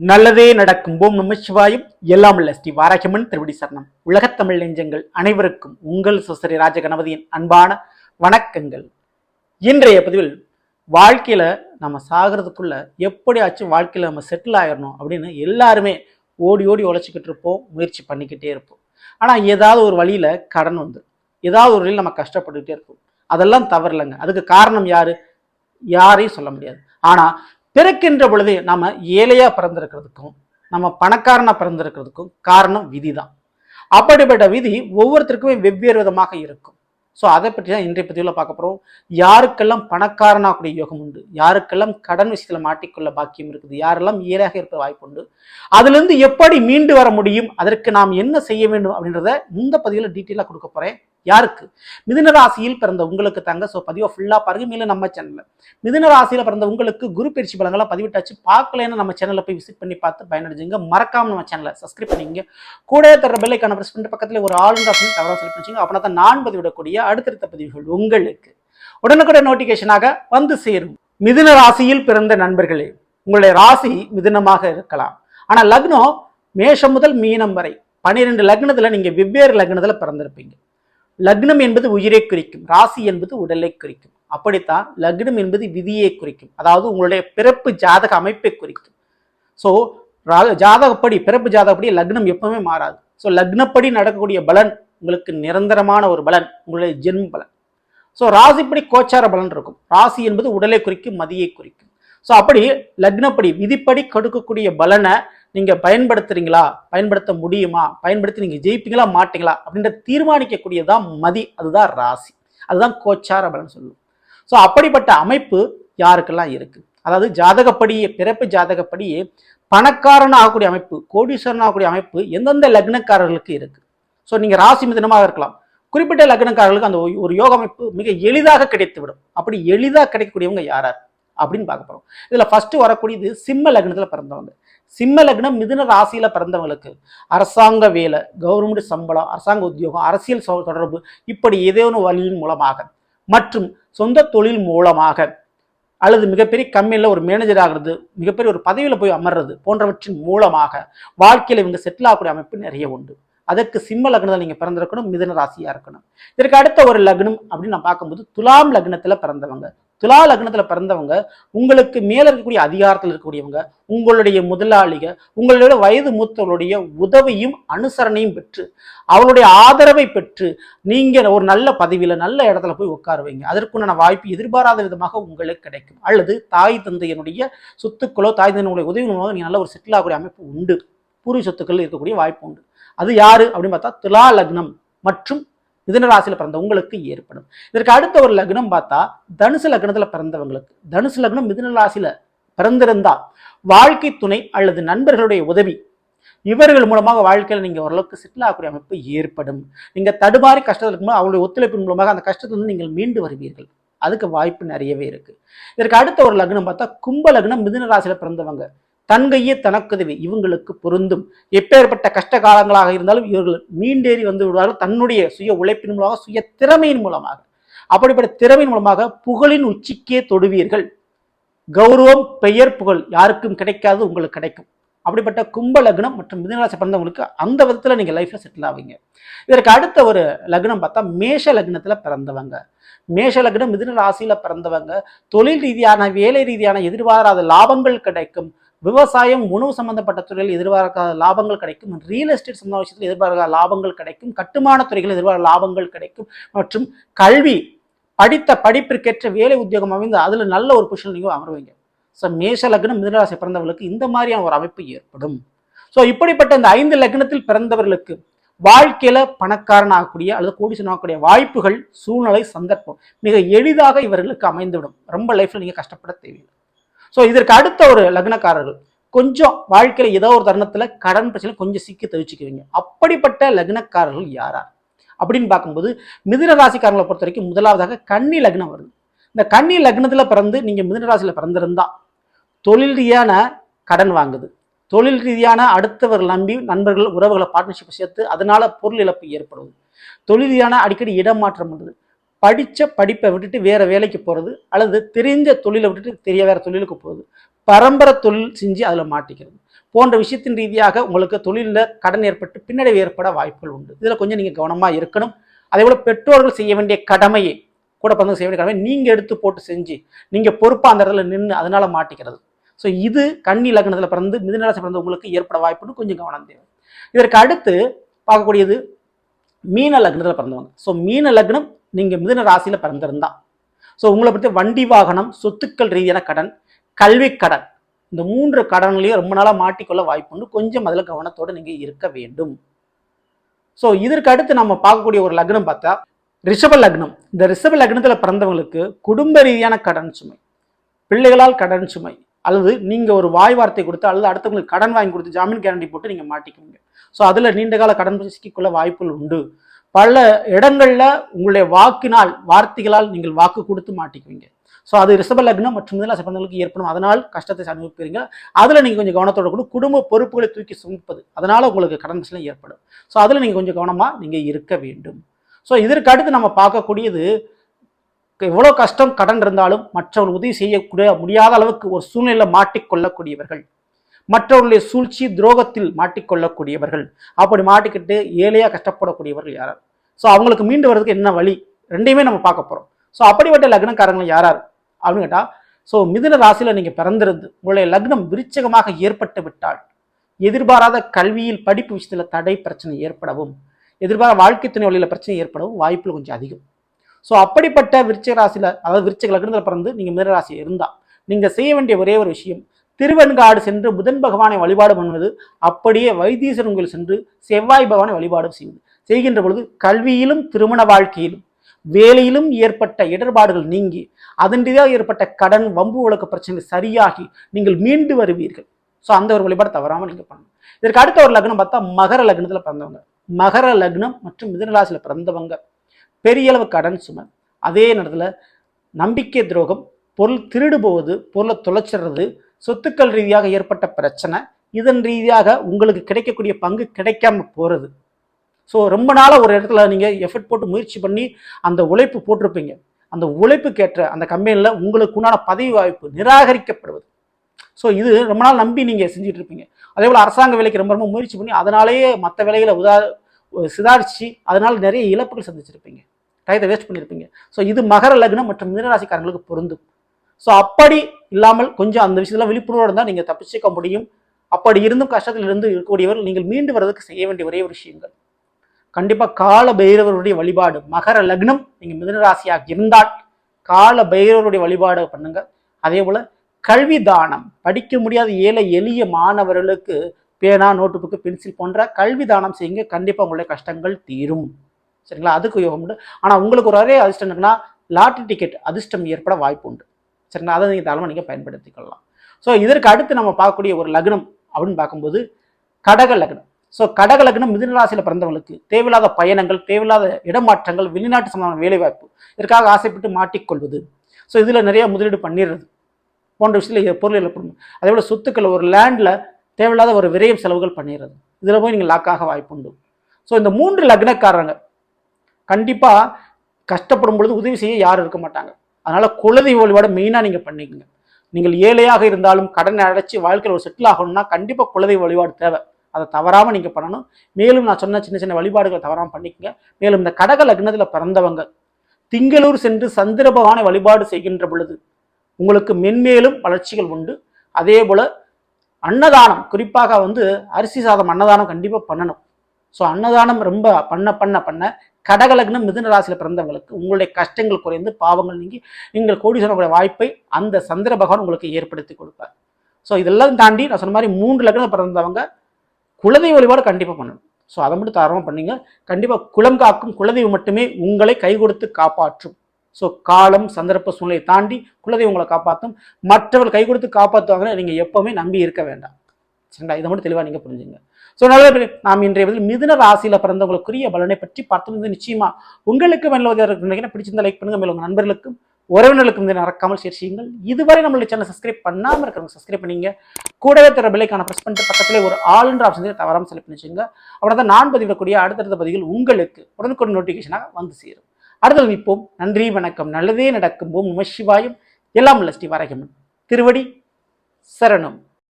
நல்லதே நடக்கும். ஓம் நம சிவாயும். எல்லாம் உள்ள ஸ்ரீ வாராகியம்மன் திருவடி சரணம். உலகத்தமிழ் நெஞ்சங்கள் அனைவருக்கும் உங்கள் சுசரி ராஜ கணபதியின் அன்பான வணக்கங்கள். இன்றைய பதிவில் வாழ்க்கையில் நம்ம சாகிறதுக்குள்ள எப்படியாச்சும் வாழ்க்கையில் நம்ம செட்டில் ஆயிடணும் அப்படின்னு எல்லாருமே ஓடி ஓடி உழைச்சிக்கிட்டு இருப்போம் முயற்சி பண்ணிக்கிட்டே இருப்போம். ஆனால் ஏதாவது ஒரு வழியில் கடன் வந்துடும் ஏதாவது ஒரு வழியில் நம்ம கஷ்டப்பட்டுக்கிட்டே இருப்போம். அதெல்லாம் தவறில்லைங்க. அதுக்கு காரணம் யார்? யாரையும் சொல்ல முடியாது. ஆனால் பிறக்கின்ற பொழுதே நம்ம ஏழையாக பிறந்திருக்கிறதுக்கும் நம்ம பணக்காரனாக பிறந்திருக்கிறதுக்கும் காரணம் விதி தான் அப்படிப்பட்ட விதி ஒவ்வொருத்தருக்குமே வெவ்வேறு விதமாக இருக்கும். ஸோ அதை பற்றி தான் இன்றைய பதிவில் பார்க்க போகிறோம் யாருக்கெல்லாம் பணக்காரனாகக்கூடிய யோகம் உண்டு? யாருக்கெல்லாம் கடன் விஷயத்தில் மாட்டிக்கொள்ள பாக்கியம் இருக்குது? யாரெல்லாம் ஏழையாக இருக்க வாய்ப்பு உண்டு? அதுலேருந்து எப்படி மீண்டு வர முடியும்? அதற்கு நாம் என்ன செய்ய வேண்டும் அப்படின்றத இந்த பதிவில் டீட்டெயிலாக கொடுக்க போகிறேன் யாருக்கு? மிதுன ராசியில் பிறந்த உங்களுக்கு தாங்க ஸோ பதிவை ஃபுல்லாக பாருங்க. மேலே நம்ம சேனலில் மிதுன ராசியில் பிறந்த உங்களுக்கு குரு பயிற்சி பலங்களாக பதிவிட்டாச்சு. பார்க்கலன்னு நம்ம சேனலில் போய் விசிட் பண்ணி பார்த்து பயனடைஞ்சுங்க. மறக்காம நம்ம சேனலை சப்ஸ்கிரைப் பண்ணிங்க கூட தர பெல்லைக்கான ப்ரெஸ் பண்ணிட்டு பக்கத்தில் ஒரு ஆளுங்க அப்படின்னு தவறாக செலக்ட் பண்ணிச்சுங்க அப்படின்னா தான் நான் பதிவிடக்கூடிய அடுத்தடுத்த பதிவுகள் உங்களுக்கு உடனுக்குடன் நோட்டிஃபிகேஷனாக வந்து சேரும். மிதுன ராசியில் பிறந்த நண்பர்களே உங்களுடைய ராசி மிதுனமாக இருக்கலாம். ஆனால் லக்னம் மேஷம் முதல் மீனம் வரை பன்னிரெண்டு லக்னத்தில் நீங்கள் வெவ்வேறு லக்னத்தில் பிறந்திருப்பீங்க. லக்னம் என்பது உயிரை குறிக்கும் ராசி என்பது உடலை குறிக்கும். அப்படித்தான் லக்னம் என்பது விதியை குறிக்கும் அதாவது உங்களுடைய பிறப்பு ஜாதக அமைப்பை குறிக்கும். ஸோ ஜாதகப்படி பிறப்பு ஜாதகப்படி லக்னம் எப்பவுமே மாறாது. ஸோ லக்னப்படி நடக்கக்கூடிய பலன் உங்களுக்கு நிரந்தரமான ஒரு பலன் உங்களுடைய ஜென்ம பலன். ஸோ ராசிப்படி கோச்சார பலன் இருக்கும். ராசி என்பது உடலை குறிக்கும் மதியை குறிக்கும். ஸோ அப்படி லக்னப்படி விதிப்படி கொடுக்கக்கூடிய பலனை நீங்க பயன்படுத்துறீங்களா? பயன்படுத்த முடியுமா? பயன்படுத்தி நீங்க ஜெயிப்பீங்களா? மாட்டீங்களா? அப்படின்ற தீர்மானிக்கக்கூடியதான் மதி அதுதான் ராசி. அதுதான் கோச்சார பலன் சொல்லுவோம் ஸோ அப்படிப்பட்ட அமைப்பு யாருக்கெல்லாம் இருக்கு? அதாவது ஜாதகப்படியே பிறப்பு ஜாதகப்படியே பணக்காரன் ஆகக்கூடிய அமைப்பு கோடீஸ்வரன் ஆகக்கூடிய அமைப்பு எந்தெந்த லக்னக்காரர்களுக்கு இருக்கு? ஸோ நீங்க ராசி மிதனமாக இருக்கலாம். குறிப்பிட்ட லக்னக்காரர்களுக்கு அந்த ஒரு யோக அமைப்பு மிக எளிதாக கிடைத்து விடும் அப்படி எளிதாக கிடைக்கக்கூடியவங்க யாரார் அப்படின்னு பார்க்க போகிறோம் இதில் ஃபஸ்ட்டு வரக்கூடியது சிம்ம லக்னத்தில் பிறந்தவங்க. சிம்ம லக்னம் மிதுன ராசியில் பிறந்தவங்களுக்கு அரசாங்க வேலை கவர்மெண்ட் சம்பளம் அரசாங்க உத்தியோகம் அரசியல் தொடர்பு இப்படி ஏதேனும் வழியின் மூலமாக மற்றும் சொந்த தொழில் மூலமாக அல்லது மிகப்பெரிய கம்பெனியில் ஒரு மேனேஜர் ஆகிறது மிகப்பெரிய ஒரு பதவியில் போய் அமர்றது போன்றவற்றின் மூலமாக வாழ்க்கையில் இவங்க செட்டில் ஆகக்கூடிய அமைப்பு நிறைய உண்டு. அதற்கு சிம்ம லக்னத்தில் நீங்கள் பிறந்திருக்கணும் மிதன ராசியாக இருக்கணும். இதற்கு அடுத்த ஒரு லக்னம் அப்படின்னு நான் பார்க்கும்போது துலாம் லக்னத்தில் பிறந்தவங்க. துலா லக்னத்தில் பிறந்தவங்க உங்களுக்கு மேல இருக்கக்கூடிய அதிகாரத்தில் இருக்கக்கூடியவங்க உங்களுடைய முதலாளிக உங்களுடைய வயது மூத்தவர்களுடைய உதவியும் அனுசரணையும் பெற்று அவளுடைய ஆதரவை பெற்று நீங்க ஒரு நல்ல பதவியில நல்ல இடத்துல போய் உட்காருவீங்க அதற்குண்டான வாய்ப்பு எதிர்பாராத விதமாக உங்களுக்கு கிடைக்கும். அல்லது தாய் தந்தையனுடைய சொத்துக்களோ தாய் தந்தையினுடைய உதவி மூலமாக நீங்க நல்ல ஒரு செட்டில் ஆகக்கூடிய அமைப்பு உண்டு. பூர்வ சொத்துக்கள் இருக்கக்கூடிய வாய்ப்பு உண்டு. அது யாரு? அப்படின்னு பார்த்தா துலா லக்னம் மற்றும் மிதுன ராசியில பிறந்த உங்களுக்கு ஏற்படும். இதற்கு அடுத்த ஒரு லக்னம் பார்த்தா தனுசு லக்னத்தில் பிறந்தவங்களுக்கு. தனுசு லக்னம் மிதுன பிறந்திருந்தால் வாழ்க்கை துணை அல்லது நண்பர்களுடைய உதவி இவர்கள் மூலமாக வாழ்க்கையில் நீங்கள் ஓரளவுக்கு செட்டில் ஆகக்கூடிய அமைப்பு ஏற்படும். நீங்கள் தடுமாறி கஷ்டத்தில் இருக்கும்போது அவங்களுடைய ஒத்துழைப்பின் மூலமாக அந்த கஷ்டத்திலிருந்து நீங்கள் மீண்டு வருவீர்கள். அதுக்கு வாய்ப்பு நிறையவே இருக்குது இதற்கு அடுத்த ஒரு லக்னம் பார்த்தா கும்ப லக்னம் மிதுன ராசியில் பிறந்தவங்க. தன்கையே தனக்குதவி இவங்களுக்கு பொருந்தும். எப்பேற்பட்ட கஷ்ட காலங்களாக இருந்தாலும் இவர்கள் மீண்டேறி வந்து விடுவார்கள். தன்னுடைய சுய உழைப்பின் மூலமாக சுய திறமையின் மூலமாக. அப்படிப்பட்ட திறமையின் மூலமாக புகழின் உச்சிக்கே தொடுவீர்கள். கௌரவம் பெயர் புகழ் யாருக்கும் கிடைக்காது உங்களுக்கு கிடைக்கும். அப்படிப்பட்ட கும்ப லக்னம் மற்றும் மிதனராசி பிறந்தவங்களுக்கு அந்த விதத்தில் நீங்கள் லைஃப்பில் செட்டில் ஆவீங்க. இதற்கு அடுத்த ஒரு லக்னம் பார்த்தா மேஷ லக்னத்தில் பிறந்தவங்க. மேஷ லக்னம் மிதுன ராசியில் பிறந்தவங்க. தொழில் ரீதியான வேலை ரீதியான எதிர்பாராத லாபங்கள் கிடைக்கும். விவசாயம் உணவு சம்பந்தப்பட்ட துறையில் எதிர்பார்க்காத லாபங்கள் கிடைக்கும். ரியல் எஸ்டேட் சம்பந்த விஷயத்தில் எதிர்பார்க்காத லாபங்கள் கிடைக்கும். கட்டுமான துறைகள் எதிர்பார்க்க லாபங்கள் கிடைக்கும். மற்றும் கல்வி படித்த படிப்பிற்கேற்ற வேலை உத்தியோகம் அமைந்து அதில் நல்ல ஒரு பொசிஷன் நீங்கள் அமருவீங்க. ஸோ மேஷ லக்னம் மிதனராசி பிறந்தவர்களுக்கு இந்த மாதிரியான ஒரு அமைப்பு ஏற்படும். ஸோ இப்படிப்பட்ட இந்த ஐந்து லக்னத்தில் பிறந்தவர்களுக்கு வாழ்க்கையில பணக்காரன் ஆகக்கூடிய அல்லது கோடீஸ்வரன் ஆகக்கூடிய வாய்ப்புகள் சூழ்நிலை சந்தர்ப்பம் மிக எளிதாக இவர்களுக்கு அமைந்துவிடும். ரொம்ப லைஃப்ல நீங்க கஷ்டப்பட தேவையில்லை. ஸோ இதற்கு அடுத்த ஒரு லக்னக்காரர்கள் கொஞ்சம் வாழ்க்கையில் ஏதோ ஒரு தருணத்தில் கடன் பிரச்சனை கொஞ்சம் சிக்கி தவிச்சுக்குவீங்க. அப்படிப்பட்ட லக்னக்காரர்கள் யாரா அப்படின்னு பார்க்கும்போது மிதுன ராசிக்காரங்களை பொறுத்த வரைக்கும் முதலாவதாக கன்னி லக்னம் வருது. இந்த கன்னி லக்னத்தில் பிறந்து நீங்கள் மிதுன ராசியில பிறந்திருந்தா தொழில் ரீதியான கடன் வாங்குது. தொழில் ரீதியான அடுத்தவர்கள் நம்பி நண்பர்கள் உறவுகளை பார்ட்னர்ஷிப் சேர்த்து அதனால பொருள் இழப்பு ஏற்படுவது தொழில் ரீதியான அடிக்கடி இடமாற்றம் பண்ணுது படித்த படிப்பை விட்டுட்டு வேற வேலைக்கு போகிறது அல்லது தெரிஞ்ச தொழிலை விட்டுட்டு தெரிய வேற தொழிலுக்கு போகுது பரம்பரை தொழில் செஞ்சு அதில் மாட்டிக்கிறது. போன்ற விஷயத்தின் ரீதியாக உங்களுக்கு தொழிலில் கடன் ஏற்பட்டு பின்னடைவு ஏற்பட வாய்ப்புகள் உண்டு. இதில் கொஞ்சம் நீங்கள் கவனமாக இருக்கணும். அதே போல் பெற்றோர்கள் செய்ய வேண்டிய கடமையை கூட பிறந்த செய்ய வேண்டிய கடமை நீங்கள் எடுத்து போட்டு செஞ்சு நீங்கள் பொறுப்பாக அந்த இடத்துல நின்று அதனால் மாட்டிக்கிறது. ஸோ இது கண்ணி லக்னத்தில் பிறந்து மிதுனராசி பிறந்த உங்களுக்கு ஏற்பட வாய்ப்புன்னு கொஞ்சம் கவனம் தேவை. இதற்கு அடுத்து பார்க்கக்கூடியது மீன லக்னத்தில் பிறந்தவங்க. ஸோ மீன லக்னம் நீங்கள் மிதுன ராசியில் பிறந்திருந்தா. ஸோ உங்களை பற்றி வண்டி வாகனம் சொத்துக்கள் ரீதியான கடன் கல்வி கடன் இந்த மூன்று கடன்களையும் ரொம்ப நாளாக மாட்டிக்கொள்ள வாய்ப்புண்டு கொஞ்சம் அதில் கவனத்தோடு நீங்கள் இருக்க வேண்டும். ஸோ இதற்கு அடுத்து நம்ம பார்க்கக்கூடிய ஒரு லக்னம் பார்த்தா ரிஷப லக்னம். இந்த ரிஷப லக்னத்தில் பிறந்தவங்களுக்கு குடும்ப ரீதியான கடன் சுமை பிள்ளைகளால் கடன் சுமை அல்லது நீங்கள் ஒரு வாய் வார்த்தை கொடுத்து அல்லது அடுத்தவங்களுக்கு கடன் வாங்கி கொடுத்து ஜாமீன் கேரண்டி போட்டு நீங்கள் மாட்டிக்குவீங்க ஸோ அதில் நீண்ட கால கடன் சிக்கிக்கொள்ள வாய்ப்புகள் உண்டு. பல இடங்களில் உங்களுடைய வாக்கினால் வார்த்தைகளால் நீங்கள் வாக்கு கொடுத்து மாட்டிக்குவீங்க. ஸோ அது ரிஷப லக்னம் மற்றும் இதெல்லாம் சம்பந்தங்களுக்கு ஏற்படும். அதனால் கஷ்டத்தை அனுபவிப்பீங்க. அதில் நீங்கள் கொஞ்சம் கவனத்தோட கூட குடும்ப பொறுப்புகளை தூக்கி சுமப்பது. அதனால் உங்களுக்கு கடன் பிரச்சனை ஏற்படும். ஸோ அதில் நீங்கள் கொஞ்சம் கவனமாக நீங்கள் இருக்க வேண்டும். ஸோ இதற்கு அடுத்து நம்ம பார்க்கக்கூடியது எவ்வளோ கஷ்டம் கடன் இருந்தாலும் மற்றவர்கள் உதவி செய்யக்கூடிய முடியாத அளவுக்கு ஒரு சூழ்நிலையில் மாட்டிக்கொள்ளக்கூடியவர்கள். மற்றவர்களுடைய சூழ்ச்சி துரோகத்தில் மாட்டிக்கொள்ளக்கூடியவர்கள். அப்படி மாட்டிக்கிட்டு ஏழையாக கஷ்டப்படக்கூடியவர்கள் யாரார் ஸோ அவங்களுக்கு மீண்டு வர்றதுக்கு என்ன வழி? ரெண்டையுமே நம்ம பார்க்க போகிறோம் ஸோ அப்படிப்பட்ட லக்னக்காரங்கள் யாரார்? அப்படின்னு கேட்டால் ஸோ மிதுன ராசியில் நீங்கள் பிறந்திருந்து உங்களுடைய லக்னம் விருச்சகமாக ஏற்பட்டு விட்டால் எதிர்பாராத கல்வியில் படிப்பு விஷயத்தில் தடை பிரச்சனை ஏற்படவும் எதிர்பார வாழ்க்கை துணை வழியில் பிரச்சனை ஏற்படவும் வாய்ப்புகள் கொஞ்சம் அதிகம். ஸோ அப்படிப்பட்ட விருச்சக ராசியில் அதாவது விருச்சக லக்னத்தில் பிறந்து நீங்கள் மிதுன ராசியில் இருந்தால் நீங்கள் செய்ய வேண்டிய ஒரே ஒரு விஷயம் திருவெண்காடு சென்று புதன் பகவானை வழிபாடு பண்ணுவது அப்படியே வைத்தீஸ்வரன் கோயில் சென்று செவ்வாய் பகவானை வழிபாடு செய்வது. செய்கின்ற பொழுது கல்வியிலும் திருமண வாழ்க்கையிலும் வேலையிலும் ஏற்பட்ட இடர்பாடுகள் நீங்கி அதன் ரீதியாக ஏற்பட்ட கடன் வம்பு வழக்கு பிரச்சனை சரியாகி நீங்கள் மீண்டு வருவீர்கள். ஸோ அந்த ஒரு வழிபாடு தவறாமல் நீங்கள் பண்ணணும். இதற்கு அடுத்த ஒரு லக்னம் பார்த்தா மகர லக்னத்தில் பிறந்தவங்க. மகர லக்னம் மற்றும் மிதனராசியில் பிறந்தவங்க. பெரிய அளவு கடன் சுமை. அதே நேரத்தில் நம்பிக்கை துரோகம் பொருள் திருடு போவது பொருளை தொலைச்சிடுறது சொத்துக்கள் ரீதியாக ஏற்பட்ட பிரச்சனை இதன் ரீதியாக உங்களுக்கு கிடைக்கக்கூடிய பங்கு கிடைக்காம போகிறது ஸோ ரொம்ப நாளாக ஒரு இடத்துல நீங்கள் எஃபர்ட் போட்டு முயற்சி பண்ணி அந்த உழைப்பு போட்டிருப்பீங்க. அந்த உழைப்புக்கேற்ற அந்த கம்பெனியில் உங்களுக்கு உண்டான பதவி வாய்ப்பு நிராகரிக்கப்படுவது. ஸோ இது ரொம்ப நாள் நம்பி நீங்கள் செஞ்சுட்டு இருப்பீங்க. அதே போல் அரசாங்க வேலைக்கு ரொம்ப ரொம்ப முயற்சி பண்ணி அதனாலேயே மற்ற வேலைகளை உதா சிதாரிச்சு அதனால் நிறைய இழப்புகள் சந்திச்சிருப்பீங்க. டயத்தை வேஸ்ட் பண்ணியிருப்பீங்க ஸோ இது மகர லக்னம் மற்றும் மீனராசிக்காரங்களுக்கு பொருந்தும். ஸோ அப்படி இல்லாமல் கொஞ்சம் அந்த விஷயத்தில் விழிப்புணர்வு இருந்தால் நீங்கள் தப்பிச்சுக்க முடியும். அப்படி இருந்தும் கஷ்டத்தில் இருந்து இருக்கக்கூடியவர்கள் நீங்கள் மீண்டு வர்றதுக்கு செய்ய வேண்டிய ஒரே ஒரு விஷயங்கள். கண்டிப்பாக கால பைரவருடைய வழிபாடு மகர லக்னம் நீங்கள் மிதனராசியாக இருந்தால் கால பைரவருடைய வழிபாடு பண்ணுங்க. அதே போல் கல்வி தானம் படிக்க முடியாத ஏழை எளிய மாணவர்களுக்கு பேனா நோட்டு புக்கு பென்சில் போன்ற கல்வி தானம் செய்யுங்க. கண்டிப்பாக உங்களுடைய கஷ்டங்கள் தீரும். சரிங்களா? அதுக்கு யோகம் உண்டு. ஆனால் உங்களுக்கு ஒரு ஒரே அதிர்ஷ்டம் இருக்குன்னா லாட்ரி டிக்கெட் அதிர்ஷ்டம் ஏற்பட வாய்ப்பு உண்டு. சரிங்களா? அதை நீங்கள் தாராளமாக நீங்கள் பயன்படுத்திக்கொள்ளலாம். ஸோ இதற்கு அடுத்து நம்ம பார்க்கக்கூடிய ஒரு லக்னம் அப்படின்னு பார்க்கும்போது கடக லக்னம். ஸோ கடக லக்னம் பிறந்தவங்களுக்கு தேவையில்லாத பயணங்கள் தேவையில்லாத இடமாற்றங்கள் வெளிநாட்டு சம்பந்தமான வேலைவாய்ப்பு இதற்காக ஆசைப்பட்டு மாட்டிக்கொள்வது. ஸோ இதில் நிறைய முதலீடு பண்ணிடுறது. போன்ற விஷயத்தில் பொருள் இழப்படும் அதே போல் சொத்துக்கள் ஒரு லேண்டில் தேவையில்லாத ஒரு விரயம் செலவுகள் பண்ணிடுறது. இதில் போய் நீங்கள் லாக்காக வாய்ப்புண்டு ஸோ இந்த மூன்று லக்னக்காரங்க கண்டிப்பாக கஷ்டப்படும் பொழுது உதவி செய்ய யாரும் இருக்க மாட்டாங்க. அதனால் குலதெய்வ வழிபாடு மெயினாக நீங்கள் பண்ணிக்கங்க. நீங்கள் ஏழையாக இருந்தாலும் கடனை அடைச்சி வாழ்க்கையில் ஒரு செட்டில் ஆகணும்னா கண்டிப்பாக குலதெய்வ வழிபாடு தேவை. அதை தவறாமல் நீங்கள் பண்ணணும். மேலும் நான் சொன்ன சின்ன சின்ன வழிபாடுகளை தவறாமல் பண்ணிக்கங்க. மேலும் இந்த கடக லக்னத்தில் பிறந்தவங்க திங்களூர் சென்று சந்திர பகவானை வழிபாடு செய்கின்ற பொழுது உங்களுக்கு மென்மேலும் வளர்ச்சிகள் உண்டு. அதே போல் அன்னதானம் குறிப்பாக வந்து அரிசி சாதம் அன்னதானம் கண்டிப்பாக பண்ணணும். ஸோ அன்னதானம் ரொம்ப பண்ண பண்ண பண்ண கடகலக்னம் மிதுன ராசியில் பிறந்தவங்களுக்கு உங்களுடைய கஷ்டங்கள் குறைந்து பாவங்கள் நீங்கி நீங்கள் கோடி சொல்லக்கூடிய வாய்ப்பை அந்த சந்திர பகவான் உங்களுக்கு ஏற்படுத்தி கொடுப்பார். ஸோ இதெல்லாம் தாண்டி நான் சொன்ன மாதிரி மூன்று லக்னம் பிறந்தவங்க குலதெய்வ வழிபாடு கண்டிப்பாக பண்ணணும். ஸோ அதை மட்டும் தாராளமாக பண்ணீங்க. கண்டிப்பாக குலம் காக்கும் குலதெய்வம் மட்டுமே உங்களை கை கொடுத்து காப்பாற்றும். ஸோ காலம் சந்தர்ப்ப சூழ்நிலையை தாண்டி குலதெய்வம் உங்களை காப்பாற்றும் மற்றவர்கள் கை கொடுத்து காப்பாற்றுவாங்கன்னு நீங்கள் எப்போவுமே நம்பி இருக்க வேண்டாம். சரிங்களா? இதை மட்டும் தெளிவாக நீங்கள் புரிஞ்சுங்க. ஸோ நல்ல நாம் இன்றைய பதில் மிதுன ராசியில் பிறந்தவங்களுக்குரிய பலனை பற்றி பார்த்து நிச்சயமா உங்களுக்கு மேலே பிடிச்சிருந்த லைக் பண்ணுங்க. மேலும் உங்கள் நண்பர்களுக்கும் உறவினர்களுக்கும் இதை மறக்காமல் ஷேர் செய்யுங்கள். இதுவரை நம்மளுடைய சேனல் சப்ஸ்கிரைப் பண்ணாமல் இருக்கிறவங்க சப்ஸ்கிரைப் பண்ணிங்க. கூடவே தர பிள்ளைக்கான ப்ரெஸ் பண்ணிட்டு பக்கத்திலே ஒரு ஆளுன்ற ஆப்ஷன் தவறாமல் செலக்ட் பண்ணி வச்சுங்க. தான் நான் பதிவிடக்கூடிய அடுத்தடுத்த பதிவுகள் உங்களுக்கு உடனுக்குடன் நோட்டிஃபிகேஷனாக வந்து சேரும். அடுத்தது நிற்போம் நன்றி வணக்கம். நல்லதே நடக்கும் ஓம் நம சிவாயும். எல்லாம் உள்ள ஸ்ரீ வாரகமன் திருவடி சரணம்.